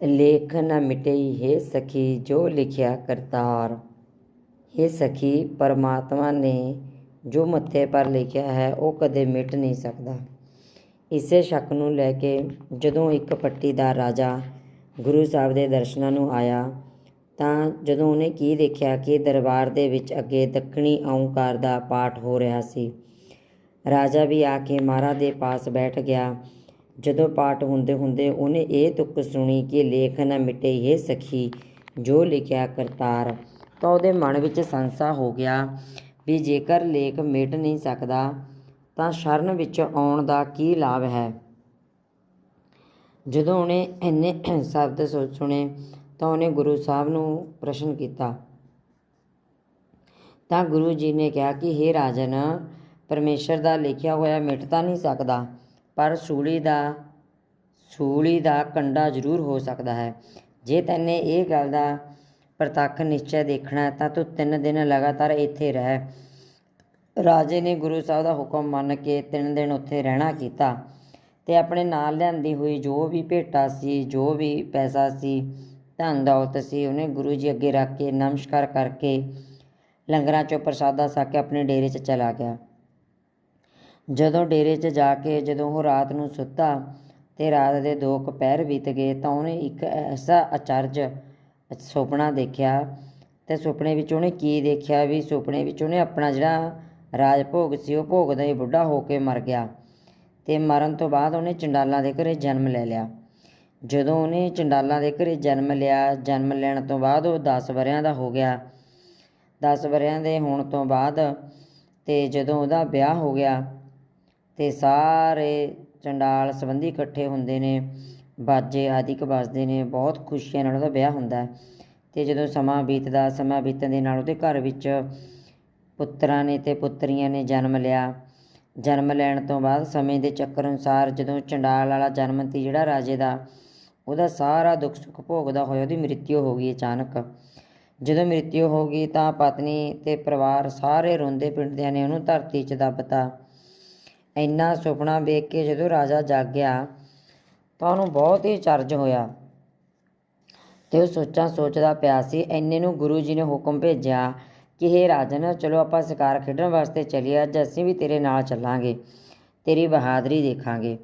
ਲੇਖ ਨ ਮਿਟਈ, ਹੈ ਸਖੀ, ਜੋ ਲਿਖਿਆ ਕਰਤਾਰ। ਹੈ ਸਖੀ, ਪਰਮਾਤਮਾ ਨੇ ਜੋ ਮੱਥੇ ਪਰ ਲਿਖਿਆ ਹੈ, ਉਹ ਕਦੇ ਮਿਟ ਨਹੀਂ ਸਕਦਾ। ਇਸੇ ਸ਼ੱਕ ਨੂੰ ਲੈ ਕੇ ਜਦੋਂ ਇੱਕ ਪੱਟੀਦਾਰ ਰਾਜਾ ਗੁਰੂ ਸਾਹਿਬ ਦੇ ਦਰਸ਼ਨਾਂ ਨੂੰ ਆਇਆ, ਤਾਂ ਜਦੋਂ ਉਹਨੇ ਕੀ ਦੇਖਿਆ ਕਿ ਦਰਬਾਰ ਦੇ ਵਿੱਚ ਅੱਗੇ ਦੱਖਣੀ ਓਂਕਾਰ ਦਾ ਪਾਠ ਹੋ ਰਿਹਾ ਸੀ, ਰਾਜਾ ਵੀ ਆ ਕੇ ਮਹਾਰਾਜ ਦੇ ਪਾਸ ਬੈਠ ਗਿਆ। ਜਦੋਂ ਪਾਠ ਹੁੰਦੇ ਹੁੰਦੇ ਉਹਨੇ ਇਹ ਤੁਕ ਸੁਣੀ ਕਿ ਲੇਖ ਨਾ ਮਿਟੇ ਇਹ ਸਖੀ, ਜੋ ਲਿਖਿਆ ਕਰਤਾਰ। ਤਾਂ ਉਹਦੇ ਮਨ ਵਿੱਚ ਸੰਸਾ ਹੋ ਗਿਆ ਵੀ ਜੇਕਰ ਲੇਖ ਮਿਟ ਨਹੀਂ ਸਕਦਾ, ਤਾਂ ਸ਼ਰਨ ਵਿੱਚ ਆਉਣ ਦਾ ਕੀ ਲਾਭ ਹੈ? ਜਦੋਂ ਉਹਨੇ ਇੰਨੇ ਸ਼ਬਦ ਸੁ- ਸੁਣੇ, ਤਾਂ ਉਹਨੇ ਗੁਰੂ ਸਾਹਿਬ ਨੂੰ ਪ੍ਰਸ਼ਨ ਕੀਤਾ। ਤਾਂ ਗੁਰੂ ਜੀ ਨੇ ਕਿਹਾ ਕਿ हे ਰਾਜਨ, ਪਰਮੇਸ਼ਰ ਦਾ ਲਿਖਿਆ ਹੋਇਆ ਮਿਟ ਤਾਂ ਨਹੀਂ ਸਕਦਾ। ਪਰ ਸੂਲੀ ਦਾ ਸੂਲੀ ਦਾ ਕੰਡਾ ਜ਼ਰੂਰ ਹੋ ਸਕਦਾ ਹੈ। ਜੇ ਤੈਨੇ ਇਹ ਗੱਲ ਦਾ ਪ੍ਰਤੱਖ ਨਿਸ਼ਚੈ ਦੇਖਣਾ ਹੈ, ਤਾਂ ਤੂੰ ਤਿੰਨ ਦਿਨ ਲਗਾਤਾਰ ਇੱਥੇ ਰਹਿ। ਰਾਜੇ ਨੇ ਗੁਰੂ ਸਾਹਿਬ ਦਾ ਹੁਕਮ ਮੰਨ ਕੇ ਤਿੰਨ ਦਿਨ ਉੱਥੇ ਰਹਿਣਾ ਕੀਤਾ ਤੇ ਆਪਣੇ ਨਾਲ ਲਿਆਂਦੀ ਹੋਈ ਜੋ ਵੀ ਭੇਟਾ ਸੀ, ਜੋ ਵੀ ਪੈਸਾ ਸੀ, ਧਨ ਦੌਲਤ ਸੀ, ਉਹਨੇ ਗੁਰੂ ਜੀ ਅੱਗੇ ਰੱਖ ਕੇ ਨਮਸਕਾਰ ਕਰਕੇ ਲੰਗਰਾਂ ਚੋਂ ਪ੍ਰਸਾਦਾ ਛਕ ਕੇ ਆਪਣੇ ਡੇਰੇ 'ਚ ਚਲਾ ਗਿਆ। ਜਦੋਂ ਡੇਰੇ 'ਚ ਜਾ ਕੇ ਜਦੋਂ ਉਹ ਰਾਤ ਨੂੰ ਸੁੱਤਾ ਤੇ ਰਾਤ ਦੇ ਦੋ ਕੁ ਪਹਿਰ ਬੀਤ ਗਏ ਤਾਂ ਉਹਨੇ ਇੱਕ ਐਸਾ ਅਚਰਜ ਸੁਪਨਾ ਦੇਖਿਆ ਤੇ ਸੁਪਨੇ ਵਿੱਚ ਉਹਨੇ ਕੀ ਦੇਖਿਆ? ਵੀ ਸੁਪਨੇ ਵਿੱਚ ਉਹਨੇ ਆਪਣਾ ਜਿਹੜਾ ਰਾਜ ਭੋਗ ਸੀ ਉਹ ਭੋਗਦਾ ਹੀ ਬੁੱਢਾ ਹੋ ਕੇ ਮਰ ਗਿਆ ਤੇ ਮਰਨ ਤੋਂ ਬਾਅਦ ਉਹਨੇ ਚੰਡਾਲਾਂ ਦੇ ਘਰੇ ਜਨਮ ਲੈ ਲਿਆ। ਜਦੋਂ ਉਹਨੇ ਚੰਡਾਲਾਂ ਦੇ ਘਰੇ ਜਨਮ ਲਿਆ, ਜਨਮ ਲੈਣ ਤੋਂ ਬਾਅਦ ਉਹ 10 ਵਰਿਆਂ ਦਾ ਹੋ ਗਿਆ। 10 ਵਰਿਆਂ ਦੇ ਹੋਣ ਤੋਂ ਬਾਅਦ ਤੇ ਜਦੋਂ ਉਹਦਾ ਵਿਆਹ ਹੋ ਗਿਆ ਤੇ ਸਾਰੇ ਚੰਡਾਲ ਸੰਬੰਧੀ ਇਕੱਠੇ ਹੁੰਦੇ ਨੇ, ਬਾਜੇ ਆਦਿਕ ਵੱਜਦੇ ਨੇ, ਬਹੁਤ ਖੁਸ਼ੀਆਂ ਨਾਲ ਉਹਦਾ ਵਿਆਹ ਹੁੰਦਾ ਹੈ। ਤੇ ਜਦੋਂ ਸਮਾਂ ਬੀਤਦਾ, ਸਮਾਂ ਬੀਤਣ ਦੇ ਨਾਲ ਉਹਦੇ ਘਰ ਵਿੱਚ ਪੁੱਤਰਾਂ ਨੇ ਤੇ ਪੁੱਤਰੀਆਂ ਨੇ ਜਨਮ ਲਿਆ। ਜਨਮ ਲੈਣ ਤੋਂ ਬਾਅਦ ਸਮੇਂ ਦੇ ਚੱਕਰ ਅਨੁਸਾਰ ਜਦੋਂ ਚੰਡਾਲ ਵਾਲਾ ਜਨਮ ਸੀ ਜਿਹੜਾ ਰਾਜੇ ਦਾ, ਉਹਦਾ ਸਾਰਾ ਦੁੱਖ ਸੁੱਖ ਭੋਗਦਾ ਹੋਇਆ, ਉਹਦੀ ਮ੍ਰਿਤਿਉ ਹੋ ਗਈ ਅਚਾਨਕ। ਜਦੋਂ ਮ੍ਰਿਤਿੂ ਹੋ ਗਈ ਤਾਂ ਪਤਨੀ ਤੇ ਪਰਿਵਾਰ ਸਾਰੇ ਰੋਂਦੇ ਪਿੰਡਦਿਆਂ ਨੇ ਉਹਨੂੰ ਧਰਤੀ 'ਚ ਦੱਬਤਾ ਇੰਨਾ ਸੁਪਨਾ ਵੇਖ ਕੇ ਜਦੋਂ ਰਾਜਾ ਜਾਗਿਆ ਤਾਂ ਉਹਨੂੰ ਬਹੁਤ ਹੀ ਚਰਜ ਹੋਇਆ ਤੇ ਉਹ ਸੋਚਾਂ ਸੋਚਦਾ ਪਿਆ ਸੀ ਐਨੇ ਨੂੰ ਗੁਰੂ ਜੀ ਨੇ ਹੁਕਮ ਭੇਜਿਆ ਕਿ ਹੇ ਰਾਜਨ, ਚਲੋ ਆਪਾਂ ਸ਼ਿਕਾਰ ਖੇਡਣ ਵਾਸਤੇ ਚੱਲੀਏ ਅੱਜ ਅਸੀਂ ਵੀ ਤੇਰੇ ਨਾਲ ਚੱਲਾਂਗੇ, ਤੇਰੀ ਬਹਾਦਰੀ ਦੇਖਾਂਗੇ।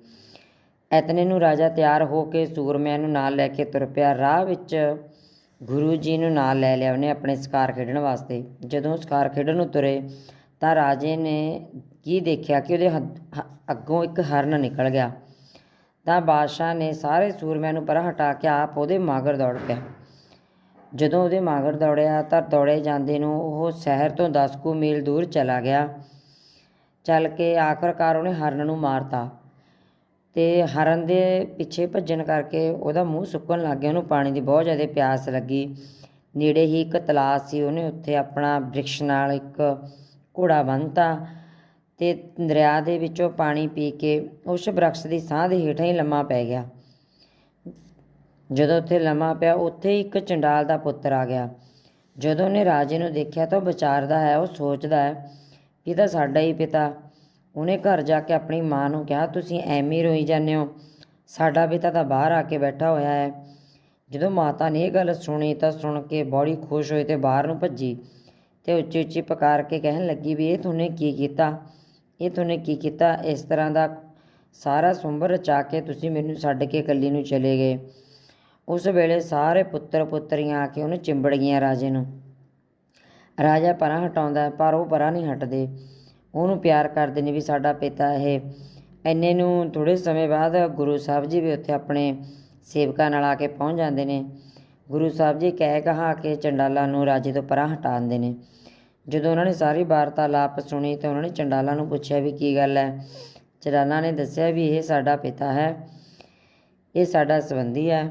ਐਤਨੇ ਨੂੰ ਰਾਜਾ ਤਿਆਰ ਹੋ ਕੇ ਸੂਰਮਿਆਂ ਨੂੰ ਨਾਲ ਲੈ ਕੇ ਤੁਰ ਪਿਆ। ਰਾਹ ਵਿੱਚ ਗੁਰੂ ਜੀ ਨੂੰ ਨਾਲ ਲੈ ਲਿਆ ਉਹਨੇ ਆਪਣੇ ਸ਼ਿਕਾਰ ਖੇਡਣ ਵਾਸਤੇ। ਜਦੋਂ ਸ਼ਿਕਾਰ ਖੇਡਣ ਨੂੰ ਤੁਰੇ ਤਾਂ ਰਾਜੇ ਨੇ ਕੀ ਦੇਖਿਆ ਕਿ ਉਹਦੇ ਹੱਥ- ਅੱਗੋਂ ਇੱਕ ਹਰਨ ਨਿਕਲ ਗਿਆ। ਤਾਂ ਬਾਦਸ਼ਾਹ ਨੇ ਸਾਰੇ ਸੂਰਮਿਆਂ ਨੂੰ ਪਰਾਂ ਹਟਾ ਕੇ ਆਪ ਉਹਦੇ ਮਾਗਰ ਦੌੜ ਪਿਆ। ਜਦੋਂ ਉਹਦੇ ਮਾਗਰ ਦੌੜਿਆ ਤਾਂ ਦੌੜੇ ਜਾਂਦੇ ਨੂੰ ਉਹ ਸ਼ਹਿਰ ਤੋਂ 10 ਕੁ ਮੀਲ ਦੂਰ ਚਲਾ ਗਿਆ। ਚੱਲ ਕੇ ਆਖਰਕਾਰ ਉਹਨੇ ਹਰਨ ਨੂੰ ਮਾਰਤਾ ਤੇ ਹਰਨ ਦੇ ਪਿੱਛੇ ਭੱਜਣ ਕਰਕੇ ਉਹਦਾ ਮੂੰਹ ਸੁੱਕਣ ਲੱਗ ਗਿਆ। ਉਹਨੂੰ ਪਾਣੀ ਦੀ ਬਹੁਤ ਜ਼ਿਆਦਾ ਪਿਆਸ ਲੱਗੀ। ਨੇੜੇ ਹੀ ਇੱਕ ਤਲਾਸ ਸੀ। ਉਹਨੇ ਉੱਥੇ ਆਪਣਾ ਬ੍ਰਿਕਸ਼ ਨਾਲ ਇੱਕ ਘੋੜਾ ਬੰਨ੍ਹਤਾ ਤੇ ਦਰਿਆ ਦੇ ਵਿੱਚੋਂ ਪਾਣੀ ਪੀ ਕੇ ਉਸ ਬ੍ਰਿਕਸ਼ ਦੀ ਸਾਹ ਦੇ ਹੇਠਾਂ ਹੀ ਲੰਮਾ ਪੈ ਗਿਆ। ਜਦੋਂ ਉੱਥੇ ਲੰਮਾ ਪਿਆ, ਉੱਥੇ ਹੀ ਇੱਕ ਚੰਡਾਲ ਦਾ ਪੁੱਤਰ ਆ ਗਿਆ। ਜਦੋਂ ਉਹਨੇ ਰਾਜੇ ਨੂੰ ਦੇਖਿਆ ਤਾਂ ਉਹ ਵਿਚਾਰਦਾ ਹੈ, ਉਹ ਸੋਚਦਾ ਹੈ ਵੀ ਤਾਂ ਸਾਡਾ ਹੀ ਪਿਤਾ। ਉਹਨੇ ਘਰ ਜਾ ਕੇ ਆਪਣੀ ਮਾਂ ਨੂੰ ਕਿਹਾ, ਤੁਸੀਂ ਐਵੇਂ ਰੋਈ ਜਾਂਦੇ ਹੋ। ਸਾਡਾ ਪਿਤਾ ਤਾਂ ਬਾਹਰ ਆ ਕੇ ਬੈਠਾ ਹੋਇਆ ਹੈ। ਜਦੋਂ ਮਾਤਾ ਨੇ ਇਹ ਗੱਲ ਸੁਣੀ ਤਾਂ ਸੁਣ ਕੇ ਬੜੀ ਖੁਸ਼ ਹੋਈ ਤੇ ਬਾਹਰ ਨੂੰ ਭੱਜੀ ਤੇ ਉੱਚੀ ਉੱਚੀ ਪੁਕਾਰ ਕੇ ਕਹਿਣ ਲੱਗੀ ਵੀ ਇਹ ਤੁਹਾਨੇ ਕੀ ਕੀਤਾ? ਇਹ ਤੁਹਾਨੇ ਕੀ ਕੀਤਾ? ਇਸ ਤਰ੍ਹਾਂ ਦਾ ਸਾਰਾ ਸੁੰਬਰ ਰਚਾ ਕੇ ਤੁਸੀਂ ਮੈਨੂੰ ਛੱਡ ਕੇ ਇਕੱਲੀ ਨੂੰ ਚਲੇ ਗਏ। ਉਸ ਵੇਲੇ ਸਾਰੇ ਪੁੱਤਰ ਪੁੱਤਰੀਆਂ ਆ ਕੇ ਉਹਨੂੰ ਚਿੰਬੜ ਗਈਆਂ ਰਾਜੇ ਨੂੰ। ਰਾਜਾ ਪਰਾਂ ਹਟਾਉਂਦਾ ਪਰ ਉਹ ਪਰਾਂ ਨਹੀਂ ਹਟਦੇ। ਉਹਨੂੰ ਪਿਆਰ ਕਰਦੇ ਨੇ ਵੀ ਸਾਡਾ ਪਿਤਾ ਇਹ। ਐਨੇ ਨੂੰ ਥੋੜੇ ਸਮੇਂ ਬਾਅਦ ਗੁਰੂ ਸਾਹਿਬ ਜੀ ਵੀ ਉੱਥੇ ਆਪਣੇ ਸੇਵਕਾਂ ਨਾਲ ਆ ਕੇ ਪਹੁੰਚ ਜਾਂਦੇ ਨੇ। ਗੁਰੂ ਸਾਹਿਬ ਜੀ ਕਹਿ ਕਹਾ ਕੇ ਚੰਡਾਲਾ ਨੂੰ ਰਾਜੇ ਤੋਂ ਪਰਾਂ ਹਟਾਉਂਦੇ ਨੇ। ਜਦੋਂ ਉਹਨਾਂ ਨੇ ਸਾਰੀ ਵਾਰਤਾਲਾਪ ਸੁਣੀ ਤਾਂ ਉਹਨਾਂ ਨੇ ਚੰਡਾਲਾ ਨੂੰ ਪੁੱਛਿਆ ਵੀ ਕੀ ਗੱਲ ਹੈ, ਚੰਡਾਲਾ ਨੇ ਦੱਸਿਆ ਵੀ ਇਹ ਸਾਡਾ ਪਿਤਾ ਹੈ, ਇਹ ਸਾਡਾ ਸੰਬੰਧੀ ਹੈ,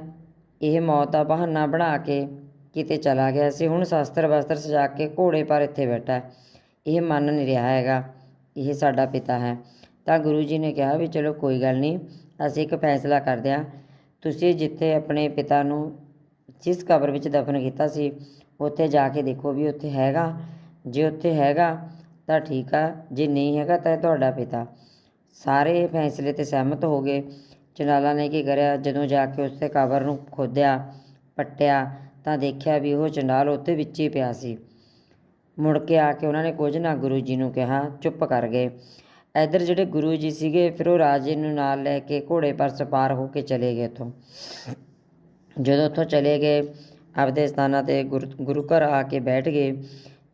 ਇਹ ਮੌਤ ਦਾ ਬਹਾਨਾ ਬਣਾ ਕੇ ਕਿਤੇ ਚਲਾ ਗਿਆ ਸੀ, ਹੁਣ ਸ਼ਸਤਰ ਵਸਤਰ ਸਜਾ ਕੇ ਘੋੜੇ ਪਰ ਇੱਥੇ ਬੈਠਾ ਇਹ ਮੰਨ ਨਹੀਂ ਰਿਹਾ ਹੈਗਾ, ਇਹ ਸਾਡਾ ਪਿਤਾ ਹੈ। ਤਾਂ ਗੁਰੂ ਜੀ ਨੇ ਕਿਹਾ ਵੀ ਚਲੋ ਕੋਈ ਗੱਲ ਨਹੀਂ, ਅਸੀਂ ਇੱਕ ਫੈਸਲਾ ਕਰਦੇ ਹਾਂ। ਤੁਸੀਂ ਜਿੱਥੇ ਆਪਣੇ ਪਿਤਾ ਨੂੰ ਜਿਸ ਕਬਰ ਵਿੱਚ ਦਫਨ ਕੀਤਾ ਸੀ, ਉੱਥੇ ਜਾ ਕੇ ਦੇਖੋ ਵੀ ਉੱਥੇ ਹੈਗਾ ਜੇ ਉੱਥੇ ਹੈਗਾ ਤਾਂ ਠੀਕ ਆ, ਜੇ ਨਹੀਂ ਹੈਗਾ ਤਾਂ ਇਹ ਤੁਹਾਡਾ ਪਿਤਾ। ਸਾਰੇ ਫੈਸਲੇ ਤੇ ਸਹਿਮਤ ਹੋ ਗਏ। ਚੰਡਾਲਾਂ ਨੇ ਕੀ ਕਰਿਆ? ਜਦੋਂ ਜਾ ਕੇ ਉਸਦੇ ਕਬਰ ਨੂੰ ਖੋਦਿਆ, ਪੱਟਿਆ, ਤਾਂ ਦੇਖਿਆ ਵੀ ਉਹ ਚੰਡਾਲ ਉੱਥੇ ਵਿੱਚ ਹੀ ਪਿਆ ਸੀ। ਮੁੜ ਕੇ ਆ ਕੇ ਉਹਨਾਂ ਨੇ ਕੁਝ ਨਾ ਗੁਰੂ ਜੀ ਨੂੰ ਕਿਹਾ, ਚੁੱਪ ਕਰ ਗਏ। ਇੱਧਰ ਜਿਹੜੇ ਗੁਰੂ ਜੀ ਸੀਗੇ, ਫਿਰ ਉਹ ਰਾਜੇ ਨੂੰ ਨਾਲ ਲੈ ਕੇ ਘੋੜੇ ਪਰ ਸਪਾਰ ਹੋ ਕੇ ਚਲੇ ਗਏ ਉੱਥੋਂ। ਜਦੋਂ ਉੱਥੋਂ ਚਲੇ ਗਏ, ਆਪਦੇ ਸਥਾਨਾਂ ਤੇ ਗੁਰ- ਗੁਰੂ ਘਰ ਆ ਕੇ ਬੈਠ ਗਏ।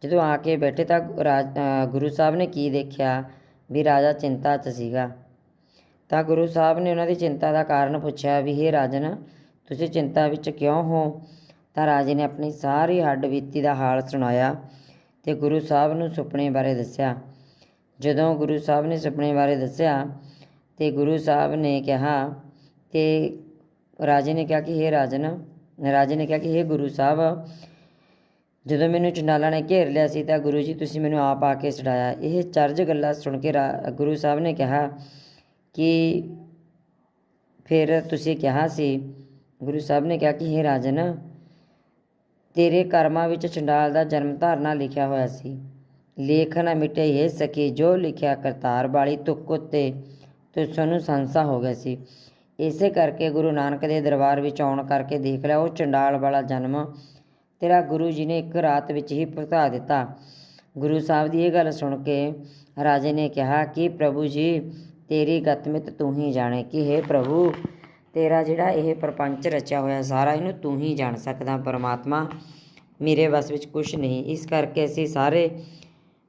ਜਦੋਂ ਆ ਕੇ ਬੈਠੇ ਤਾਂ ਰਾਜ ਗੁਰੂ ਸਾਹਿਬ ਨੇ ਕੀ ਦੇਖਿਆ ਵੀ ਰਾਜਾ ਚਿੰਤਾ 'ਚ ਸੀਗਾ। ਤਾਂ ਗੁਰੂ ਸਾਹਿਬ ਨੇ ਉਹਨਾਂ ਦੀ ਚਿੰਤਾ ਦਾ ਕਾਰਨ ਪੁੱਛਿਆ ਵੀ, ਹੇ ਰਾਜਨ, ਤੁਸੀਂ ਚਿੰਤਾ ਵਿੱਚ ਕਿਉਂ ਹੋ? ਤਾਂ ਰਾਜੇ ਨੇ ਆਪਣੀ ਸਾਰੀ ਹੱਡ ਬੀਤੀ ਦਾ ਹਾਲ ਸੁਣਾਇਆ ਤੇ ਗੁਰੂ ਸਾਹਿਬ ਨੂੰ ਸੁਪਨੇ ਬਾਰੇ ਦੱਸਿਆ। ਜਦੋਂ ਗੁਰੂ ਸਾਹਿਬ ਨੇ ਸੁਪਨੇ ਬਾਰੇ ਦੱਸਿਆ ਤੇ ਗੁਰੂ ਸਾਹਿਬ ਨੇ ਕਿਹਾ ਕਿ ਰਾਜੇ ਨੇ ਕਿਹਾ ਕਿ, ਹੇ ਰਾਜਨ, ਰਾਜੇ ਨੇ ਕਿਹਾ ਕਿ, ਹੇ ਗੁਰੂ ਸਾਹਿਬ ਜਦੋਂ ਮੈਨੂੰ ਚੰਡਾਲਾਂ ਨੇ ਘੇਰ ਲਿਆ ਸੀ ਤਾਂ ਗੁਰੂ ਜੀ ਤੁਸੀਂ ਮੈਨੂੰ ਆਪ ਆ ਕੇ ਛਡਾਇਆ ਇਹ ਚਰਜ ਗੱਲਾਂ ਸੁਣ ਕੇ ਰਾ- ਗੁਰੂ ਸਾਹਿਬ ਨੇ ਕਿਹਾ ਕਿ ਫਿਰ ਤੁਸੀਂ ਕਿਹਾ ਸੀ, ਗੁਰੂ ਸਾਹਿਬ ਨੇ ਕਿਹਾ ਕਿ ਹੇ ਰਾਜਨ, ਤੇਰੇ ਕਰਮਾਂ ਵਿੱਚ ਚੰਡਾਲ ਦਾ ਜਨਮ ਧਾਰਨਾ ਲਿਖਿਆ ਹੋਇਆ ਸੀ। ਲੇਖ ਨਾ ਮਿਟੇ ਇਹ ਸਕੀ ਜੋ ਲਿਖਿਆ ਕਰਤਾਰ ਵਾਲੀ ਤੁਕ ਉੱਤੇ ਤੁਸਾਂ ਨੂੰ ਸੰਸਾ ਹੋ ਗਿਆ ਸੀ। ਇਸੇ ਕਰਕੇ ਗੁਰੂ ਨਾਨਕ ਦੇ ਦਰਬਾਰ ਵਿੱਚ ਆਉਣ ਕਰਕੇ ਦੇਖ ਲਿਆ, ਉਹ ਚੰਡਾਲ ਵਾਲਾ ਜਨਮ ਤੇਰਾ ਗੁਰੂ ਜੀ ਨੇ ਇੱਕ ਰਾਤ ਵਿੱਚ ਹੀ ਭੁਗਤਾ ਦਿੱਤਾ। ਗੁਰੂ ਸਾਹਿਬ ਦੀ ਇਹ ਗੱਲ ਸੁਣ ਕੇ ਰਾਜੇ ਨੇ ਕਿਹਾ ਕਿ ਪ੍ਰਭੂ ਜੀ, ਤੇਰੀ ਗਤਮਿਤ ਤੂੰ ਹੀ ਜਾਣੇ ਕਿ हे ਪ੍ਰਭੂ, ਤੇਰਾ ਜਿਹੜਾ ਇਹ ਪ੍ਰਪੰਚ ਰਚਿਆ ਹੋਇਆ ਸਾਰਾ ਇਹਨੂੰ ਤੂੰ ਹੀ ਜਾਣ ਸਕਦਾ ਪਰਮਾਤਮਾ। ਮੇਰੇ ਵੱਸ ਵਿੱਚ ਕੁਝ ਨਹੀਂ। ਇਸ ਕਰਕੇ ਅਸੀਂ ਸਾਰੇ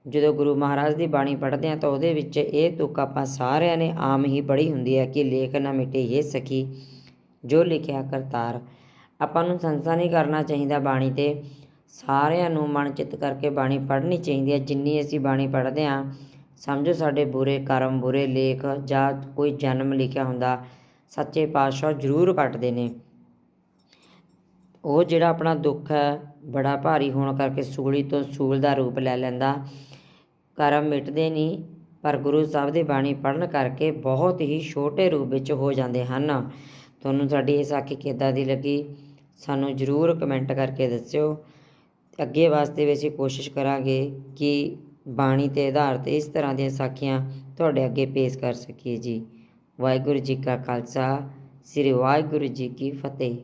ਜਦੋਂ ਗੁਰੂ ਮਹਾਰਾਜ ਦੀ ਬਾਣੀ ਪੜ੍ਹਦੇ ਹਾਂ ਤਾਂ ਉਹਦੇ ਵਿੱਚ ਇਹ ਤੁਕ ਆਪਾਂ ਸਾਰਿਆਂ ਨੇ ਆਮ ਹੀ ਪੜ੍ਹੀ ਹੁੰਦੀ ਹੈ ਕਿ ਲੇਖ ਨਾ ਮਿਟੇ ਇਹ ਸਖੀ। ਜੋ ਲਿਖਿਆ ਕਰਤਾਰ। ਆਪਾਂ ਨੂੰ ਸੰਸਾ ਨਹੀਂ ਕਰਨਾ ਚਾਹੀਦਾ ਬਾਣੀ ਤੇ। ਸਾਰਿਆਂ ਨੂੰ ਮਨ ਚਿੱਤ ਕਰਕੇ ਬਾਣੀ ਪੜ੍ਹਨੀ ਚਾਹੀਦੀ ਹੈ। ਜਿੰਨੀ ਅਸੀਂ ਬਾਣੀ ਪੜ੍ਹਦੇ ਹਾਂ, ਸਮਝੋ ਸਾਡੇ ਬੁਰੇ ਕਰਮ, ਬੁਰੇ ਲੇਖ ਜਾਂ ਕੋਈ ਜਨਮ ਲਿਖਿਆ ਹੁੰਦਾ, ਸੱਚੇ ਪਾਤਸ਼ਾਹ ਜ਼ਰੂਰ ਕੱਟਦੇ ਨੇ। ਉਹ ਜਿਹੜਾ ਆਪਣਾ ਦੁੱਖ ਹੈ, ਬੜਾ ਭਾਰੀ ਹੋਣ ਕਰਕੇ ਸੂਲੀ ਤੋਂ ਸੂਲ ਦਾ ਰੂਪ ਲੈ ਲੈਂਦਾ। ਕਰਮ ਮਿਟਦੇ ਨਹੀਂ, ਪਰ ਗੁਰੂ ਸਾਹਿਬ ਦੀ ਬਾਣੀ ਪੜਨ ਕਰਕੇ ਬਹੁਤ ਹੀ ਛੋਟੇ ਰੂਪ ਵਿੱਚ ਹੋ ਜਾਂਦੇ ਹਨ। ਤੁਹਾਨੂੰ ਸਾਡੀ ਇਹ ਸਾਖੀ ਕਿੱਦਾਂ ਦੀ ਲੱਗੀ? ਸਾਨੂੰ ਜ਼ਰੂਰ ਕਮੈਂਟ ਕਰਕੇ ਦੱਸਿਓ। ਅੱਗੇ ਵਾਸਤੇ ਵੀ ਅਸੀਂ ਕੋਸ਼ਿਸ਼ ਕਰਾਂਗੇ ਕਿ ਬਾਣੀ ਤੇ ਆਧਾਰਿਤ ਇਸ ਤਰ੍ਹਾਂ ਦੀਆਂ ਸਾਖੀਆਂ ਤੁਹਾਡੇ ਅੱਗੇ ਪੇਸ਼ ਕਰ ਸਕੀਏ ਜੀ। ਵਾਹਿਗੁਰੂ ਜੀ ਕਾ ਖਾਲਸਾ, ਸ੍ਰੀ ਵਾਹਿਗੁਰੂ ਜੀ ਕੀ ਫਤਿਹ।